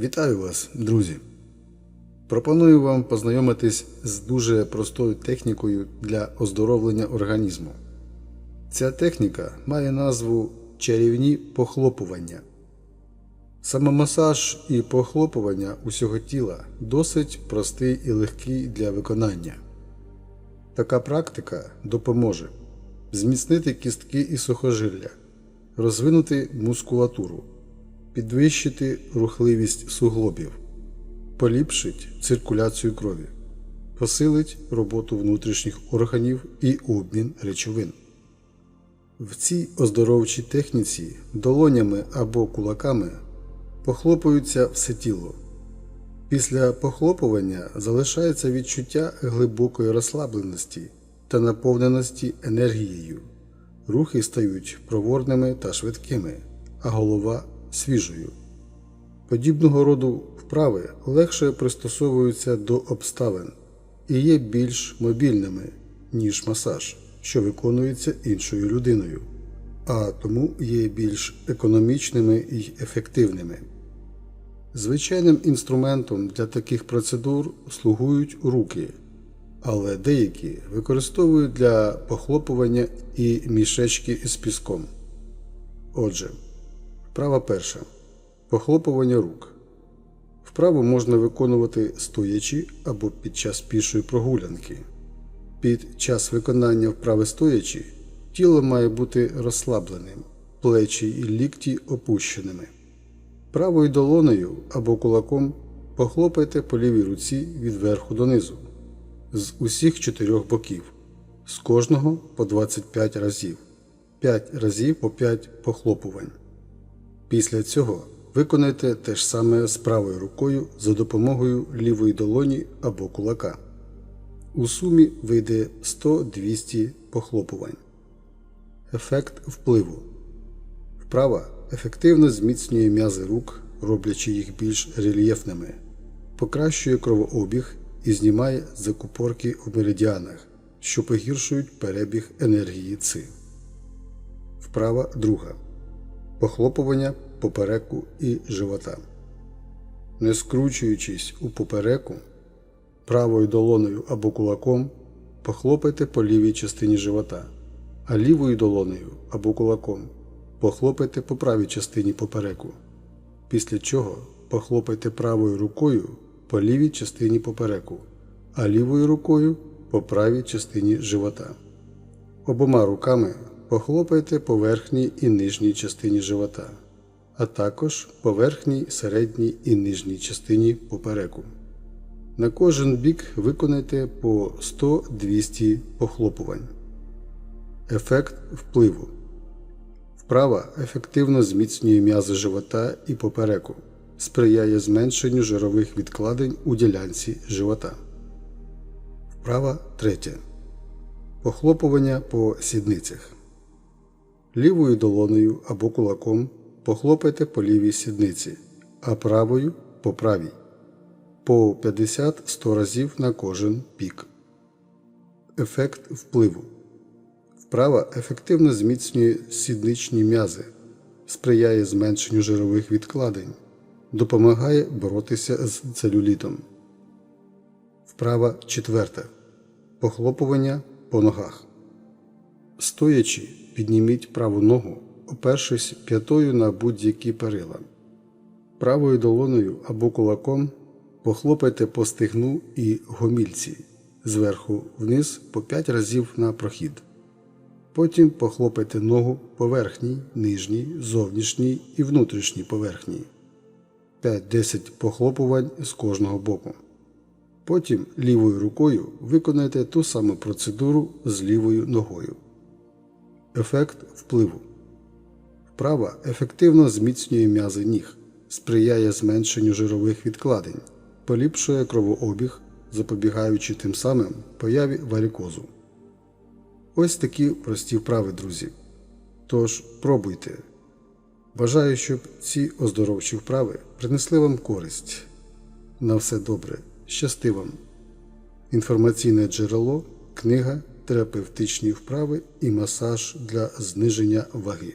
Вітаю вас, друзі! Пропоную вам познайомитись з дуже простою технікою для оздоровлення організму. Ця техніка має назву чарівні похлопування. Самомасаж і похлопування усього тіла досить простий і легкий для виконання. Така практика допоможе зміцнити кістки і сухожилля, розвинути мускулатуру, підвищити рухливість суглобів, поліпшить циркуляцію крові, посилить роботу внутрішніх органів і обмін речовин. В цій оздоровчій техніці долонями або кулаками похлопується все тіло. Після похлопування залишається відчуття глибокої розслабленості та наповненості енергією. Рухи стають проворними та швидкими, а голова свіжою. Подібного роду вправи легше пристосовуються до обставин і є більш мобільними, ніж масаж, що виконується іншою людиною, а тому є більш економічними і ефективними. Звичайним інструментом для таких процедур слугують руки, але деякі використовують для похлопування і мішечки із піском. Отже, вправа перша. Похлопування рук. Вправу можна виконувати стоячи або під час пішої прогулянки. Під час виконання вправи стоячи тіло має бути розслабленим, плечі і лікті опущеними. Правою долонею або кулаком похлопайте по лівій руці від верху донизу, з усіх чотирьох боків, з кожного по 25 разів, 5 разів по 5 похлопувань. Після цього виконайте те ж саме з правою рукою за допомогою лівої долоні або кулака. У сумі вийде 100-200 похлопувань. Ефект впливу. Вправа ефективно зміцнює м'язи рук, роблячи їх більш рельєфними, покращує кровообіг і знімає закупорки в меридіанах, що погіршують перебіг енергії ЦИ. Вправа друга. Похлопування попереку і живота. Не скручуючись у попереку, правою долоною або кулаком похлопайте по лівій частині живота, а лівою долонею або кулаком похлопайте по правій частині попереку. Після чого похлопайте правою рукою по лівій частині попереку, а лівою рукою по правій частині живота. Обома руками похлопайте по верхній і нижній частині живота, а також по верхній, середній і нижній частині попереку. На кожен бік виконайте по 100-200 похлопувань. Ефект впливу. Вправа ефективно зміцнює м'язи живота і попереку, сприяє зменшенню жирових відкладень у ділянці живота. Вправа третя. Похлопування по сідницях. Лівою долонею або кулаком похлопайте по лівій сідниці, а правою по правій. По 50-100 разів на кожен пік. Ефект впливу. Вправа ефективно зміцнює сідничні м'язи, сприяє зменшенню жирових відкладень, допомагає боротися з целюлітом. Вправа четверта. Похлопування по ногах. Стоячи, підніміть праву ногу, опершись п'ятою на будь-які перила. Правою долоною або кулаком похлопайте по стегну і гомільці зверху вниз по 5 разів на прохід. Потім похлопайте ногу по верхній, нижній, зовнішній і внутрішній поверхні. 5-10 похлопувань з кожного боку. Потім лівою рукою виконайте ту саму процедуру з лівою ногою. Ефект впливу. Вправа ефективно зміцнює м'язи ніг, сприяє зменшенню жирових відкладень, поліпшує кровообіг, запобігаючи тим самим появі варикозу. Ось такі прості вправи, друзі. Тож пробуйте. Бажаю, щоб ці оздоровчі вправи принесли вам користь. На все добре, щасти вам. Інформаційне джерело, книга, терапевтичні вправи і масаж для зниження ваги.